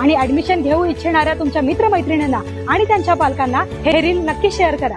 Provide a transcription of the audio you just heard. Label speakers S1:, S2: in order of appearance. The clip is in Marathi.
S1: आणि ऍडमिशन घेऊ इच्छिणाऱ्या तुमच्या मित्रमैत्रिणींना आणि त्यांच्या पालकांना हे रील नक्की शेअर करा.